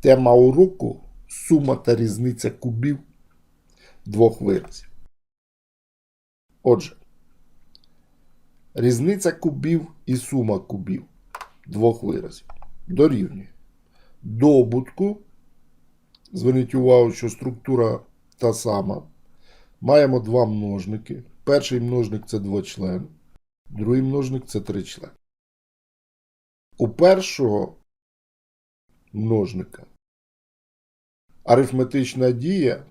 Тема уроку сума та різниця кубів двох виразів. Отже, різниця кубів і сума кубів двох виразів дорівнює добутку. Зверніть увагу, що структура та сама. Маємо два множники. Перший множник це двочлен, другий множник це тричлен. У першого множника арифметична дія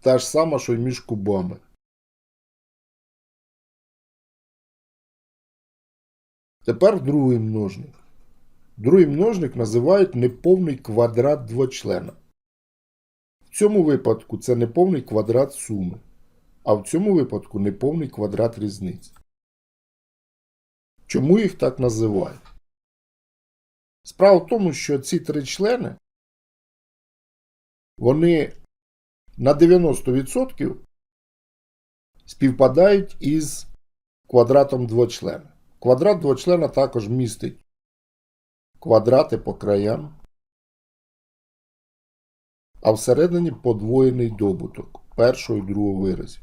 та ж сама, що й між кубами. Тепер другий множник. Другий множник називають неповний квадрат двочлена. В цьому випадку це неповний квадрат суми, а в цьому випадку неповний квадрат різниці. Чому їх так називають? Справа в тому, що ці три члени вони на 90% співпадають із квадратом двочлена. Квадрат двочлена також містить квадрати по краям, а всередині подвоєний добуток першого і другого виразів.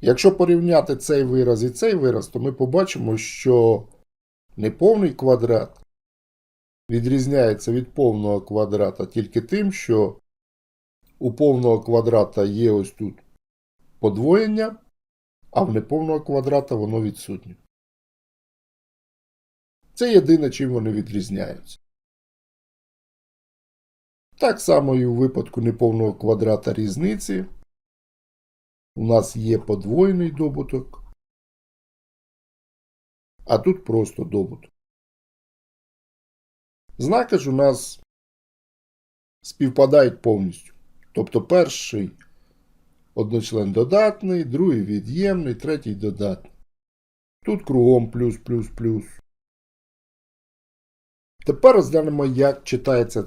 Якщо порівняти цей вираз і цей вираз, то ми побачимо, що неповний квадрат відрізняється від повного квадрата тільки тим, що у повного квадрата є ось тут подвоєння, а в неповного квадрата воно відсутнє. Це єдине, чим вони відрізняються. Так само і у випадку неповного квадрата різниці у нас є подвоєний добуток, а тут просто добуток. Знаки ж у нас співпадають повністю. Тобто перший одночлен додатний, другий від'ємний, третій додатний. Тут кругом плюс, плюс, плюс. Тепер розглянемо, як читається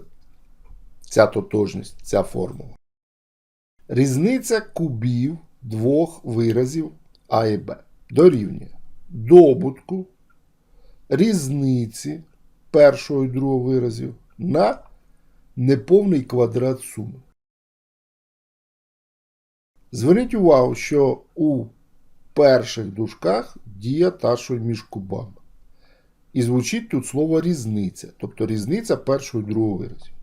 ця тотожність, ця формула. Різниця кубів двох виразів А і Б дорівнює добутку різниці першого і другого виразів на неповний квадрат суми. Зверніть увагу, що у перших дужках дія та, що між кубами. І звучить тут слово різниця, тобто різниця першого і другого виразів.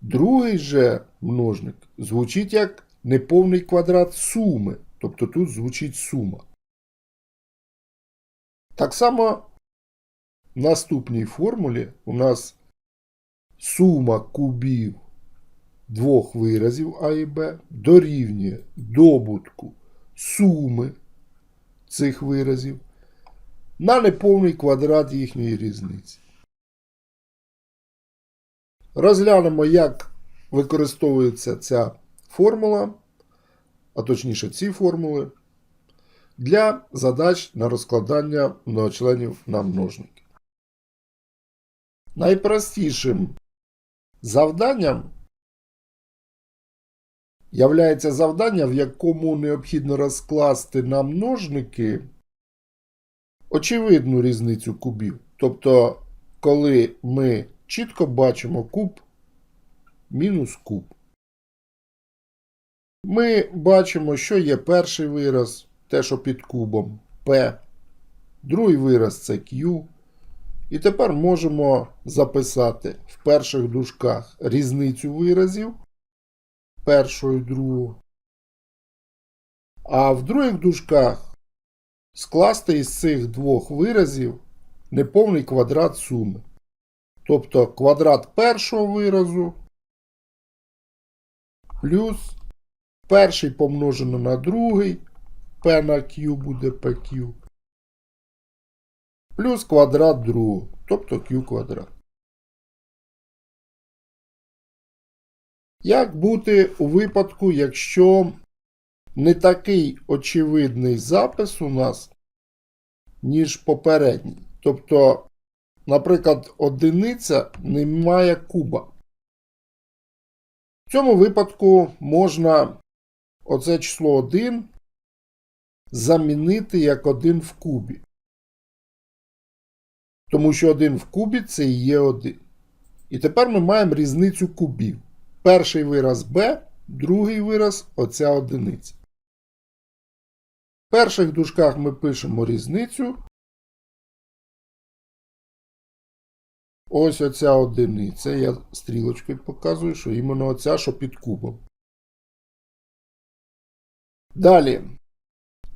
Другий же множник звучить як неповний квадрат суми, тобто тут звучить сума. Так само в наступній формулі у нас сума кубів двох виразів А і Б дорівнює добутку суми цих виразів на неповний квадрат їхньої різниці. Розглянемо, як використовується ця формула, а точніше ці формули, для задач на розкладання многочленів на множники. Найпростішим завданням являється завдання, в якому необхідно розкласти на множники очевидну різницю кубів. Тобто, коли ми чітко бачимо куб мінус куб. Ми бачимо, що є перший вираз, те, що під кубом P, другий вираз це Q. І тепер можемо записати в перших дужках різницю виразів першого і другого. А в других дужках скласти із цих двох виразів неповний квадрат суми. Тобто квадрат першого виразу плюс перший помножено на другий, p на q буде pq, плюс квадрат другого, тобто q квадрат. Як бути у випадку, якщо не такий очевидний запис у нас, ніж попередній? Тобто, наприклад, одиниця не має куба. В цьому випадку можна оце число 1 замінити як 1 в кубі. Тому що 1 в кубі це і є 1. І тепер ми маємо різницю кубів. Перший вираз b, другий вираз оця одиниця. В перших дужках ми пишемо різницю. Ось оця одиниця. Я стрілочкою показую, що іменно оця, що під кубом. Далі.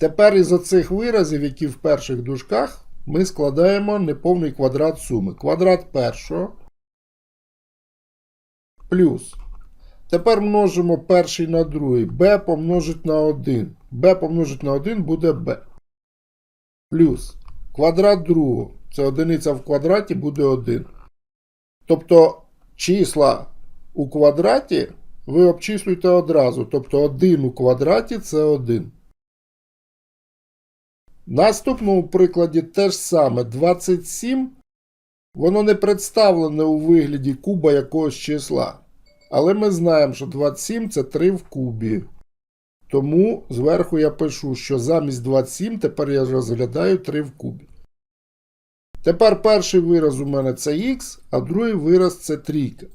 Тепер із оцих виразів, які в перших дужках, ми складаємо неповний квадрат суми. Квадрат першого плюс. Тепер множимо перший на другий. b помножить на 1. b помножить на 1 буде b. Плюс. Квадрат другого. Це одиниця в квадраті буде 1. Тобто числа у квадраті ви обчислюєте одразу. Тобто 1 у квадраті це 1. Наступному прикладі те ж саме 27. Воно не представлене у вигляді куба якогось числа. Але ми знаємо, що 27 це 3 в кубі. Тому зверху я пишу, що замість 27 тепер я розглядаю 3 в кубі. Тепер перший вираз у мене це х, а другий вираз це трійка.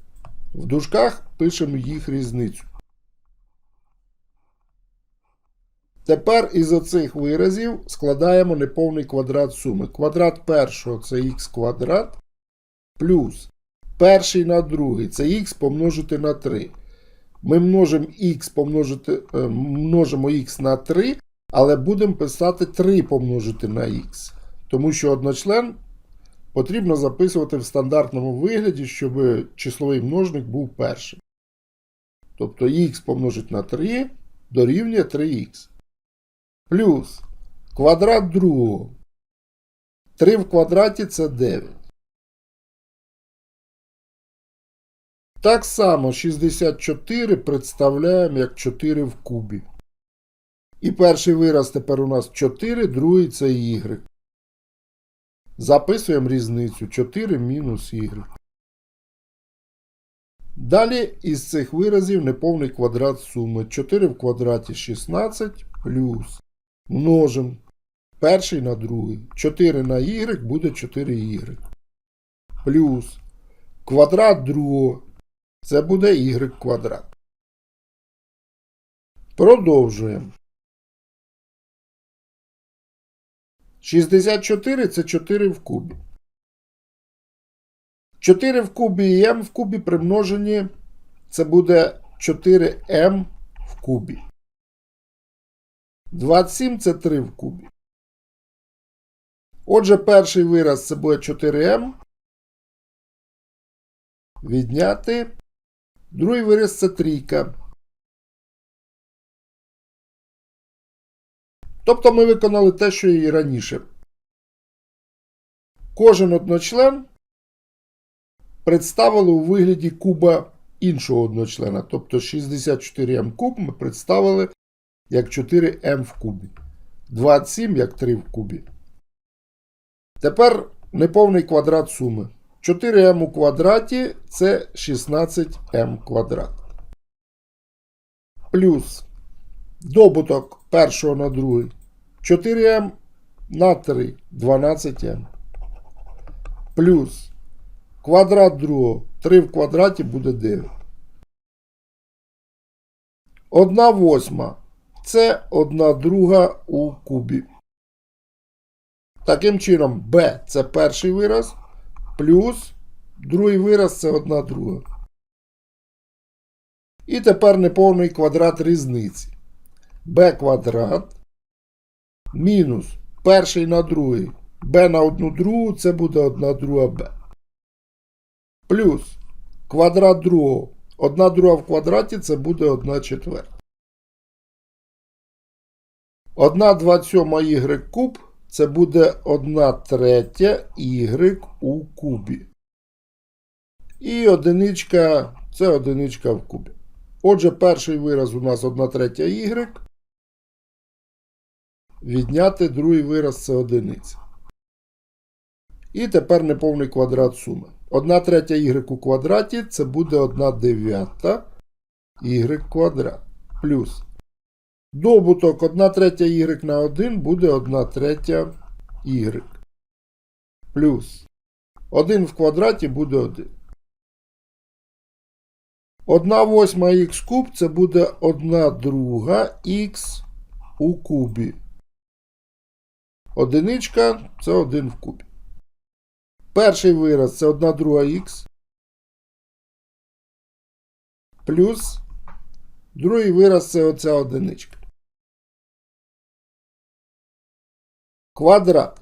В дужках пишемо їх різницю. Тепер із оцих виразів складаємо неповний квадрат суми. Квадрат першого це х квадрат плюс перший на другий це х помножити на 3. Ми множимо х помножити, е, множимо х на 3, але будемо писати 3 помножити на х. Тому що одночлен потрібно записувати в стандартному вигляді, щоб числовий множник був першим. Тобто х помножить на 3 дорівнює 3х. Плюс квадрат другого. 3 в квадраті це 9. Так само 64 представляємо як 4 в кубі. І перший вираз тепер у нас 4, другий це y. Записуємо різницю 4 мінус y. Далі із цих виразів неповний квадрат суми. 4 в квадраті 16 плюс множимо перший на другий. 4 на y буде 4y. Плюс квадрат другого. Це буде y квадрат. Продовжуємо. 64 це 4 в кубі. 4 в кубі і m в кубі примножені. Це буде 4m в кубі. 27 це 3 в кубі. Отже, перший вираз це буде 4m. Відняти. Другий вираз це трійка. Тобто ми виконали те, що і раніше. Кожен одночлен представили у вигляді куба іншого одночлена. Тобто 64m куб ми представили як 4m в кубі. 27 як 3 в кубі. Тепер неповний квадрат суми. 4m у квадраті це 16m квадрат. Плюс добуток першого на другий. 4m на 3 12m. Плюс квадрат другого. 3 в квадраті буде 9. 1 восьма. Це 1 друга у кубі. Таким чином, b це перший вираз. Плюс другий вираз це 1 друга. І тепер неповний квадрат різниці. b квадрат мінус перший на другий. b на 1 другу це буде 1 друга b. Плюс квадрат другого. 1 друга в квадраті це буде 1 четверта. 1 27 y куб це буде 1 третя y у кубі. І одиничка це одиничка в кубі. Отже, перший вираз у нас 1 третя y. Відняти другий вираз це одиниця. І тепер неповний квадрат суми. 1 третя y у квадраті це буде 1 дев'ята y квадрат. Плюс добуток 1 третя y на 1 буде 1 третя y. Плюс 1 в квадраті буде 1. 1 восьма х куб це буде 1 друга х у кубі. Одиничка це 1 в кубі. Перший вираз це 1 друга х. Плюс другий вираз це оця одиничка. Квадрат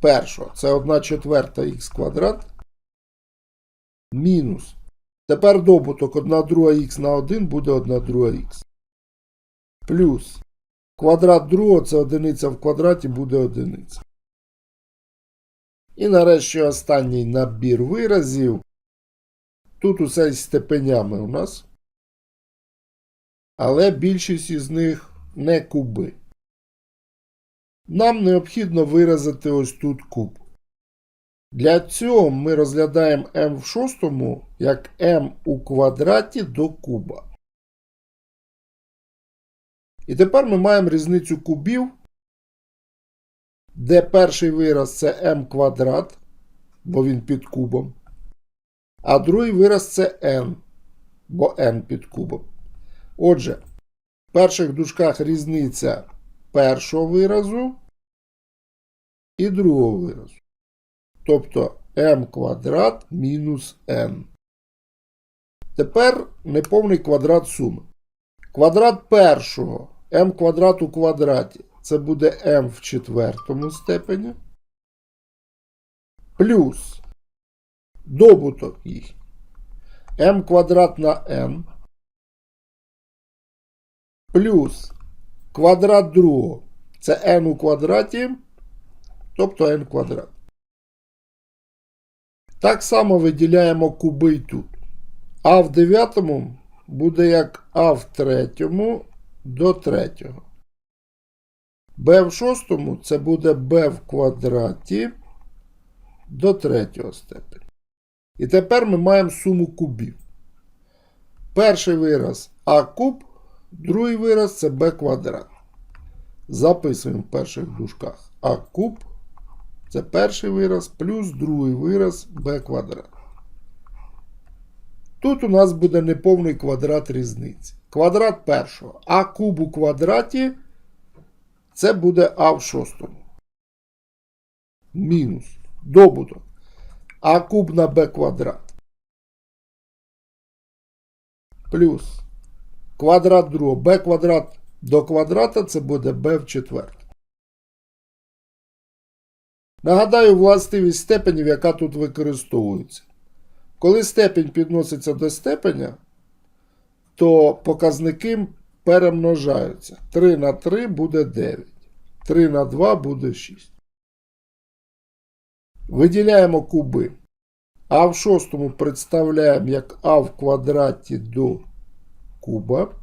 першого це 1 четверта х квадрат. Мінус. Тепер добуток 1 друга х на 1 буде 1 друга х. Плюс. Квадрат другого це одиниця в квадраті буде одиниця. І нарешті останній набір виразів. Тут усе з степенями у нас. Але більшість із них не куби. Нам необхідно виразити ось тут куб. Для цього ми розглядаємо m в шостому як m у квадраті до куба. І тепер ми маємо різницю кубів, де перший вираз це m квадрат, бо він під кубом. А другий вираз це n, бо n під кубом. Отже, в перших дужках різниця першого виразу і другого виразу. Тобто m квадрат мінус n. Тепер неповний квадрат суми. Квадрат першого m квадрат у квадраті. Це буде m в четвертому степені. Плюс добуток їх. m квадрат на n. Плюс квадрат другого. Це n у квадраті, тобто n квадрат. Так само виділяємо куби й тут. А в дев'ятому буде як А в третьому до третього. Б в шостому це буде Б в квадраті до третього степеня. І тепер ми маємо суму кубів. Перший вираз А куб, другий вираз це Б квадрат. Записуємо в перших дужках А куб. Це перший вираз плюс другий вираз b квадрат. Тут у нас буде неповний квадрат різниці. Квадрат першого. А куб у квадраті це буде А в шостому. Мінус. Добуток. А куб на b квадрат. Плюс. Квадрат другого. b квадрат до квадрата це буде b в четвертому. Нагадаю властивість степенів, яка тут використовується. Коли степень підноситься до степеня, то показники перемножаються. 3 на 3 буде 9. 3 на 2 буде 6. Виділяємо куби. А в шостому представляємо як А в квадраті до куба.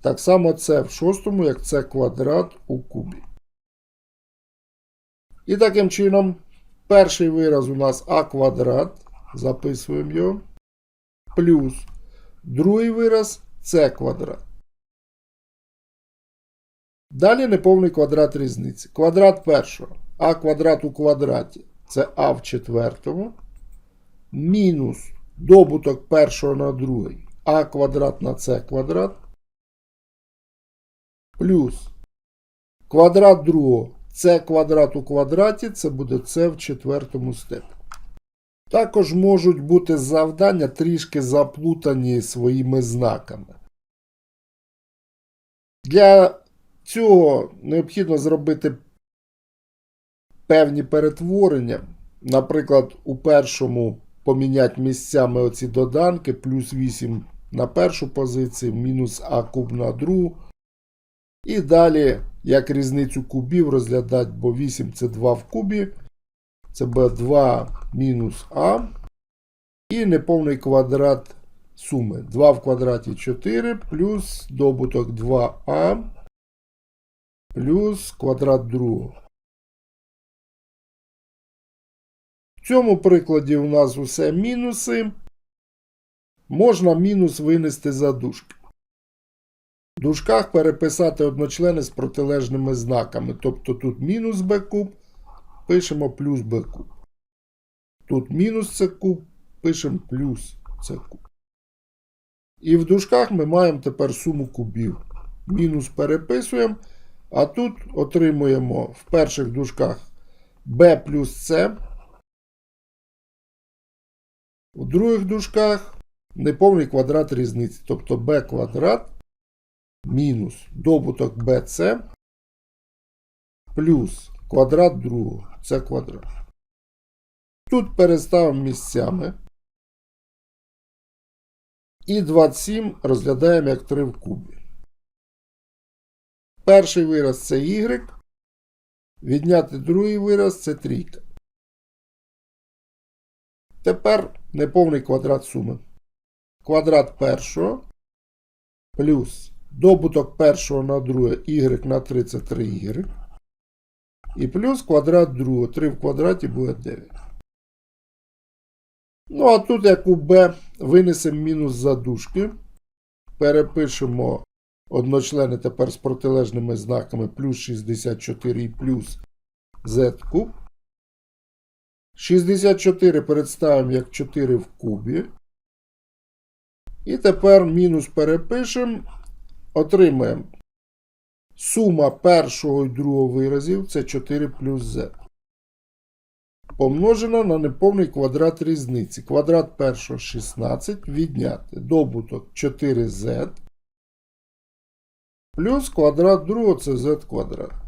Так само це в шостому, як це квадрат у кубі. І таким чином, перший вираз у нас А квадрат. Записуємо його. Плюс другий вираз С квадрат. Далі неповний квадрат різниці. Квадрат першого. А квадрат у квадраті. Це А в четвертому. Мінус добуток першого на другий. А квадрат на С квадрат. Плюс квадрат другого це квадрат у квадраті, це буде С в четвертому степені. Також можуть бути завдання трішки заплутані своїми знаками. Для цього необхідно зробити певні перетворення. Наприклад, у першому поміняти місцями оці доданки, плюс 8 на першу позицію, мінус А куб на другу. І далі, як різницю кубів розглядати, бо 8 це 2 в кубі. Це буде 2 мінус А. І неповний квадрат суми. 2 в квадраті 4 плюс добуток 2А плюс квадрат другого. В цьому прикладі у нас усе мінуси. Можна мінус винести за дужки. В дужках переписати одночлени з протилежними знаками. Тобто тут мінус b куб, пишемо плюс b куб. Тут мінус c куб, пишемо плюс c куб. І в дужках ми маємо тепер суму кубів. Мінус переписуємо, а тут отримуємо в перших дужках b плюс c. У других дужках неповний квадрат різниці, тобто b квадрат мінус добуток bc плюс квадрат другого. Це квадрат. Тут переставимо місцями. І 27 розглядаємо як 3 в кубі. Перший вираз це y. Відняти другий вираз це трійка. Тепер неповний квадрат суми. Квадрат першого плюс добуток першого на друге y на 3 це 3y. І плюс квадрат другого. 3 в квадраті буде 9. Ну, а тут, як у b, винесемо мінус задушки. Перепишемо одночлени тепер з протилежними знаками плюс 64 і плюс z куб. 64 представимо як 4 в кубі. І тепер мінус перепишемо. Отримаємо сума першого і другого виразів це 4 плюс z. Помножено на неповний квадрат різниці. Квадрат першого 16 відняти добуток 4z плюс квадрат другого це z квадрат.